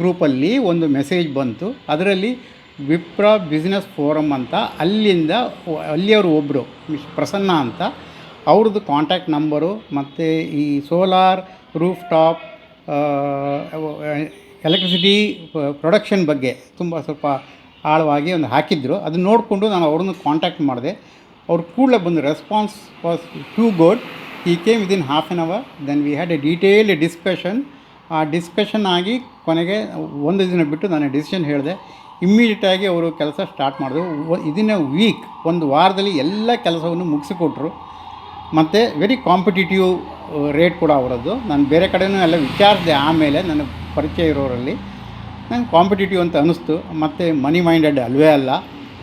ಗ್ರೂಪಲ್ಲಿ ಒಂದು ಮೆಸೇಜ್ ಬಂತು. ಅದರಲ್ಲಿ ವಿಪ್ರ ಬಿಸ್ನೆಸ್ ಫೋರಮ್ ಅಂತ, ಅಲ್ಲಿಂದ ಅಲ್ಲಿಯವರು ಒಬ್ಬರು ಪ್ರಸನ್ನ ಅಂತ, ಅವ್ರದ್ದು ಕಾಂಟ್ಯಾಕ್ಟ್ ನಂಬರು, ಮತ್ತು ಈ solar roof top electricity production ಬಗ್ಗೆ ತುಂಬ ಸ್ವಲ್ಪ ಆಳವಾಗಿ ಒಂದು ಹಾಕಿದ್ರು. ಅದನ್ನ ನೋಡಿಕೊಂಡು ನಾನು ಅವ್ರನ್ನ ಕಾಂಟ್ಯಾಕ್ಟ್ ಮಾಡಿದೆ. ಅವ್ರು ಕೂಡಲೇ ಬಂದು response was too good he came within half an hour then we had a detailed discussion ಆ ಡಿಸ್ಕಷನ್ ಆಗಿ ಕೊನೆಗೆ ಒಂದು ದಿನ ಬಿಟ್ಟು ನಾನು ಡಿಸಿಷನ್ ಹೇಳಿದೆ. ಇಮ್ಮಿಡಿಯೇಟಾಗಿ ಅವರು ಕೆಲಸ ಸ್ಟಾರ್ಟ್ ಮಾಡಿದ್ರು. ಇದನ್ನ ವೀಕ್ ಒಂದು ವಾರದಲ್ಲಿ ಎಲ್ಲ ಕೆಲಸವನ್ನು ಮುಗಿಸಿಕೊಟ್ರು. ಮತ್ತು ವೆರಿ ಕಾಂಪಿಟೇಟಿವ್ ರೇಟ್ ಕೂಡ ಅವರದ್ದು. ನಾನು ಬೇರೆ ಕಡೆಯೂ ಎಲ್ಲ ವಿಚಾರಿಸಿದೆ ಆಮೇಲೆ ನನ್ನ ಪರಿಚಯ ಇರೋರಲ್ಲಿ. ನಂಗೆ ಕಾಂಪಿಟೇಟಿವ್ ಅಂತ ಅನ್ನಿಸ್ತು ಮತ್ತು ಮನಿ ಮೈಂಡೆಡ್ ಅಲ್ವೇ ಅಲ್ಲ.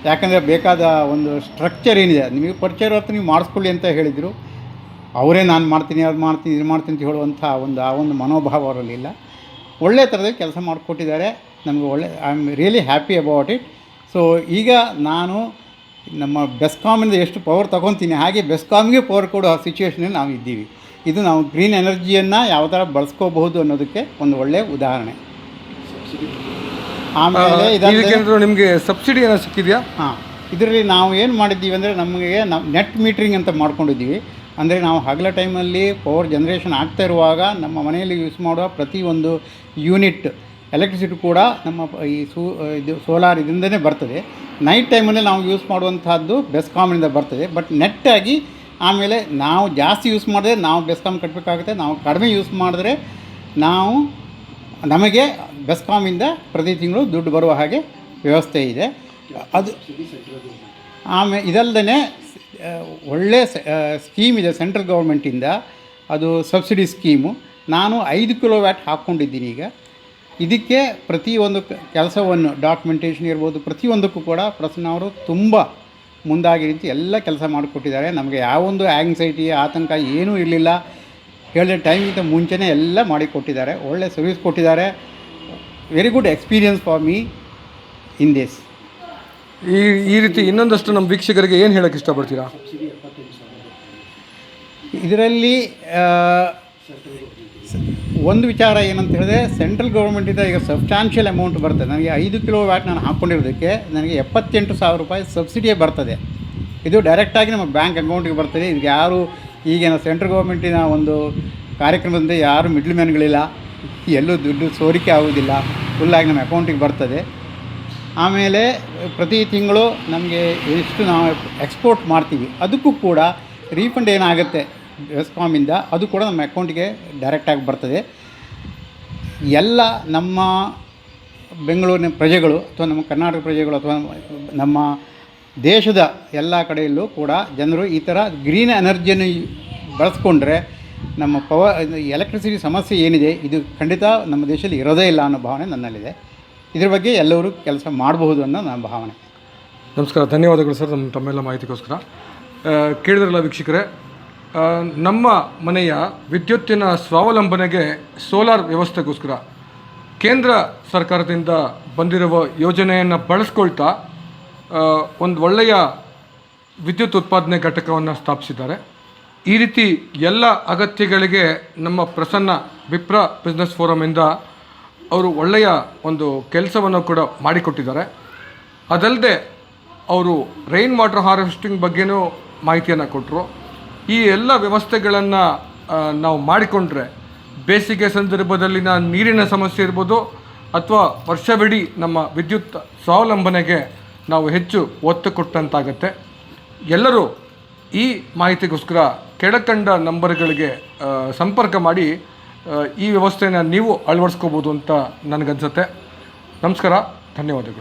ಯಾಕಂದರೆ ಬೇಕಾದ ಒಂದು ಸ್ಟ್ರಕ್ಚರ್ ಏನಿದೆ. ನಿಮಗೆ ಪರಿಚಯ ಇರೋ ನೀವು ಮಾಡಿಸ್ಕೊಳ್ಳಿ ಅಂತ ಹೇಳಿದರು. ಅವರೇ ನಾನು ಮಾಡ್ತೀನಿ ಅದು ಮಾಡ್ತೀನಿ ಇದು ಮಾಡ್ತೀನಿ ಅಂತ ಹೇಳುವಂಥ ಒಂದು ಆ ಒಂದು ಮನೋಭಾವ ಅವರಲ್ಲಿ ಇಲ್ಲ. ಒಳ್ಳೆಯ ಥರದಲ್ಲಿ ಕೆಲಸ ಮಾಡಿಕೊಟ್ಟಿದ್ದಾರೆ. ನಮಗೆ ಒಳ್ಳೆ I am really happy about it so ಈಗ ನಾನು ನಮ್ಮ ಬೆಸ್ಕಾಮಿಂದ ಎಷ್ಟು ಪವರ್ ತೊಗೊತೀನಿ ಹಾಗೆ ಬೆಸ್ಕಾಮ್ಗೆ ಪವರ್ ಕೊಡೋ ಸಿಚುವೇಷನಲ್ಲಿ ನಾವು ಇದ್ದೀವಿ. ಇದು ನಾವು ಗ್ರೀನ್ ಎನರ್ಜಿಯನ್ನು ಯಾವ ಥರ ಬಳಸ್ಕೋಬಹುದು ಅನ್ನೋದಕ್ಕೆ ಒಂದು ಒಳ್ಳೆಯ ಉದಾಹರಣೆ. ಆಮೇಲೆ ಇದಲ್ಲದೆ ನಿಮಗೆ ಸಬ್ಸಿಡಿ ಏನೋ ಸಿಕ್ಕಿದೆಯಾ? ಹಾಂ ಇದರಲ್ಲಿ ನಾವು ಏನು ಮಾಡಿದ್ದೀವಿ ಅಂದರೆ ನಮಗೆ ನಾವು ನೆಟ್ ಮೀಟ್ರಿಂಗ್ ಅಂತ ಮಾಡ್ಕೊಂಡಿದ್ದೀವಿ. ಅಂದರೆ ನಾವು ಹಗಲ ಟೈಮಲ್ಲಿ ಪವರ್ ಜನ್ರೇಷನ್ ಆಗ್ತಾ ಇರುವಾಗ ನಮ್ಮ ಮನೆಯಲ್ಲಿ ಯೂಸ್ ಮಾಡುವ ಪ್ರತಿಯೊಂದು ಯೂನಿಟ್ ಎಲೆಕ್ಟ್ರಿಸಿಟಿ ಕೂಡ ನಮ್ಮ ಈ ಸೂ ಇದು ಸೋಲಾರ್ ಇದರಿಂದನೇ ಬರ್ತದೆ. ನೈಟ್ ಟೈಮಲ್ಲಿ ನಾವು ಯೂಸ್ ಮಾಡುವಂಥದ್ದು ಬೆಸ್ಕಾಮ್ನಿಂದ ಬರ್ತದೆ. ಬಟ್ ನೆಟ್ಟಾಗಿ ಆಮೇಲೆ ನಾವು ಜಾಸ್ತಿ ಯೂಸ್ ಮಾಡಿದ್ರೆ ನಾವು ಬೆಸ್ಕಾಮ್ ಕಟ್ಟಬೇಕಾಗುತ್ತೆ ನಾವು ಕಡಿಮೆ ಯೂಸ್ ಮಾಡಿದ್ರೆ ನಾವು ನಮಗೆ ಬೆಸ್ಕಾಮಿಂದ ಪ್ರತಿ ತಿಂಗಳು ದುಡ್ಡು ಬರುವ ಹಾಗೆ ವ್ಯವಸ್ಥೆ ಇದೆ. ಅದು ಆಮೇಲೆ ಇದಲ್ಲದೆ ಒಳ್ಳೆ ಸ್ಕೀಮ್ ಇದೆ ಸೆಂಟ್ರಲ್ ಗೌರ್ಮೆಂಟಿಂದ ಅದು ಸಬ್ಸಿಡಿ ಸ್ಕೀಮು ನಾನು ಐದು ಕಿಲೋ ವ್ಯಾಟ್ ಹಾಕ್ಕೊಂಡಿದ್ದೀನಿ ಈಗ. ಇದಕ್ಕೆ ಪ್ರತಿಯೊಂದು ಕೆಲಸವನ್ನು ಡಾಕ್ಯುಮೆಂಟೇಷನ್ ಇರ್ಬೋದು ಪ್ರತಿಯೊಂದಕ್ಕೂ ಕೂಡ ಪ್ರಸನ್ನ ಅವರು ತುಂಬ ಮುಂದಾಗಿ ನಿಂತು ಎಲ್ಲ ಕೆಲಸ ಮಾಡಿಕೊಟ್ಟಿದ್ದಾರೆ. ನಮಗೆ ಯಾವೊಂದು ಆ್ಯಂಗ್ಸೈಟಿ ಆತಂಕ ಏನೂ ಇರಲಿಲ್ಲ. ಹೇಳಿದ ಟೈಮಿಗಿಂತ ಮುಂಚೆನೇ ಎಲ್ಲ ಮಾಡಿಕೊಟ್ಟಿದ್ದಾರೆ. ಒಳ್ಳೆ ಸರ್ವಿಸ್ ಕೊಟ್ಟಿದ್ದಾರೆ. Very good experience for me in this ಈ ಈ ರೀತಿ ಇನ್ನೊಂದಷ್ಟು ನಮ್ಮ ವೀಕ್ಷಕರಿಗೆ ಏನು ಹೇಳಕ್ಕೆ ಇಷ್ಟಪಡ್ತೀರಾ? ಇದರಲ್ಲಿ ಒಂದು ವಿಚಾರ ಏನಂತ ಹೇಳಿದ್ರೆ ಸೆಂಟ್ರಲ್ ಗೌರ್ಮೆಂಟಿಂದ ಈಗ ಸಬ್ಸ್ಟಾನ್ಷಿಯಲ್ ಅಮೌಂಟ್ ಬರ್ತದೆ. ನನಗೆ ಐದು ಕಿಲೋ ವ್ಯಾಟ್ ನಾನು ಹಾಕ್ಕೊಂಡಿರೋದಕ್ಕೆ ನನಗೆ ಎಪ್ಪತ್ತೆಂಟು ಸಾವಿರ ರೂಪಾಯಿ ಸಬ್ಸಿಡಿಯೇ ಬರ್ತದೆ. ಇದು ಡೈರೆಕ್ಟಾಗಿ ನಮ್ಮ ಬ್ಯಾಂಕ್ ಅಕೌಂಟಿಗೆ ಬರ್ತದೆ. ಇದು ಯಾರು ಈಗಿನ ಸೆಂಟ್ರಲ್ ಗೌರ್ಮೆಂಟಿನ ಒಂದು ಕಾರ್ಯಕ್ರಮದಿಂದ ಯಾರು ಮಿಡ್ಲ್ ಮ್ಯಾನ್ಗಳಿಲ್ಲ ಎಲ್ಲೂ ದುಡ್ಡು ಸೋರಿಕೆ ಆಗೋದಿಲ್ಲ ಫುಲ್ಲಾಗಿ ನಮ್ಮ ಅಕೌಂಟಿಗೆ ಬರ್ತದೆ. ಆಮೇಲೆ ಪ್ರತಿ ತಿಂಗಳು ನಮಗೆ ಎಷ್ಟು ನಾವು ಎಕ್ಸ್ಪೋರ್ಟ್ ಮಾಡ್ತೀವಿ. ಅದಕ್ಕೂ ಕೂಡ ರೀಫಂಡ್ ಏನಾಗುತ್ತೆ ಬೆಸ್ಕಾಮಿಂದ ಅದು ಕೂಡ ನಮ್ಮ ಅಕೌಂಟಿಗೆ ಡೈರೆಕ್ಟಾಗಿ ಬರ್ತದೆ. ಎಲ್ಲ ನಮ್ಮ ಬೆಂಗಳೂರಿನ ಪ್ರಜೆಗಳು ಅಥವಾ ನಮ್ಮ ಕರ್ನಾಟಕ ಪ್ರಜೆಗಳು ಅಥವಾ ನಮ್ಮ ದೇಶದ ಎಲ್ಲ ಕಡೆಯಲ್ಲೂ ಕೂಡ ಜನರು ಈ ಥರ ಗ್ರೀನ್ ಎನರ್ಜಿಯನ್ನು ಬಳಸ್ಕೊಂಡ್ರೆ ನಮ್ಮ ಪವರ್ ಎಲೆಕ್ಟ್ರಿಸಿಟಿ ಸಮಸ್ಯೆ ಏನಿದೆ, ಇದು ಖಂಡಿತ ನಮ್ಮ ದೇಶದಲ್ಲಿ ಇರೋದೇ ಇಲ್ಲ ಅನ್ನೋ ಭಾವನೆ ನನ್ನಲ್ಲಿದೆ. ಇದ್ರ ಬಗ್ಗೆ ಎಲ್ಲರೂ ಕೆಲಸ ಮಾಡಬಹುದು ಅನ್ನೋ ನನ್ನ ಭಾವನೆ. ನಮಸ್ಕಾರ, ಧನ್ಯವಾದಗಳು ಸರ್ ನಮ್ಮ ತಮ್ಮೆಲ್ಲ ಮಾಹಿತಿಗೋಸ್ಕರ. ಕೇಳಿದ್ರಲ್ಲ ವೀಕ್ಷಕರೇ ನಮ್ಮ ಮನೆಯ ವಿದ್ಯುತ್ತಿನ ಸ್ವಾವಲಂಬನೆಗೆ ಸೋಲಾರ್ ವ್ಯವಸ್ಥೆಗೋಸ್ಕರ ಕೇಂದ್ರ ಸರ್ಕಾರದಿಂದ ಬಂದಿರುವ ಯೋಜನೆಯನ್ನು ಬಳಸ್ಕೊಳ್ತಾ ಒಂದು ಒಳ್ಳೆಯ ವಿದ್ಯುತ್ ಉತ್ಪಾದನೆ ಘಟಕವನ್ನು ಸ್ಥಾಪಿಸಿದ್ದಾರೆ. ಈ ರೀತಿ ಎಲ್ಲ ಅಗತ್ಯಗಳಿಗೆ ನಮ್ಮ ಪ್ರಸನ್ನ ವಿಪ್ರ ಬಿಸ್ನೆಸ್ ಫೋರಮಿಂದ ಅವರು ಒಳ್ಳೆಯ ಒಂದು ಕೆಲಸವನ್ನು ಕೂಡ ಮಾಡಿಕೊಟ್ಟಿದ್ದಾರೆ. ಅದಲ್ಲದೆ ಅವರು ರೈನ್ ವಾಟರ್ ಹಾರ್ವೆಸ್ಟಿಂಗ್ ಬಗ್ಗೆನೂ ಮಾಹಿತಿಯನ್ನು ಕೊಟ್ಟರು ಈ ಎಲ್ಲ ವ್ಯವಸ್ಥೆಗಳನ್ನು ನಾವು ಮಾಡಿಕೊಂಡ್ರೆ ಬೇಸಿಗೆ ಸಂದರ್ಭದಲ್ಲಿನ ನೀರಿನ ಸಮಸ್ಯೆ ಇರ್ಬೋದು ಅಥವಾ ವರ್ಷವಿಡೀ ನಮ್ಮ ವಿದ್ಯುತ್ ಸ್ವಾವಲಂಬನೆಗೆ ನಾವು ಹೆಚ್ಚು ಒತ್ತು ಕೊಟ್ಟಂತಾಗತ್ತೆ. ಎಲ್ಲರೂ ಈ ಮಾಹಿತಿಗೋಸ್ಕರ ಕೆಳಕಂಡ ನಂಬರ್ಗಳಿಗೆ ಸಂಪರ್ಕ ಮಾಡಿ ಈ ವ್ಯವಸ್ಥೆನ ನೀವು ಅಳವಡಿಸ್ಕೋಬೋದು ಅಂತ ನನಗನ್ಸುತ್ತೆ. ನಮಸ್ಕಾರ ಧನ್ಯವಾದಗಳು.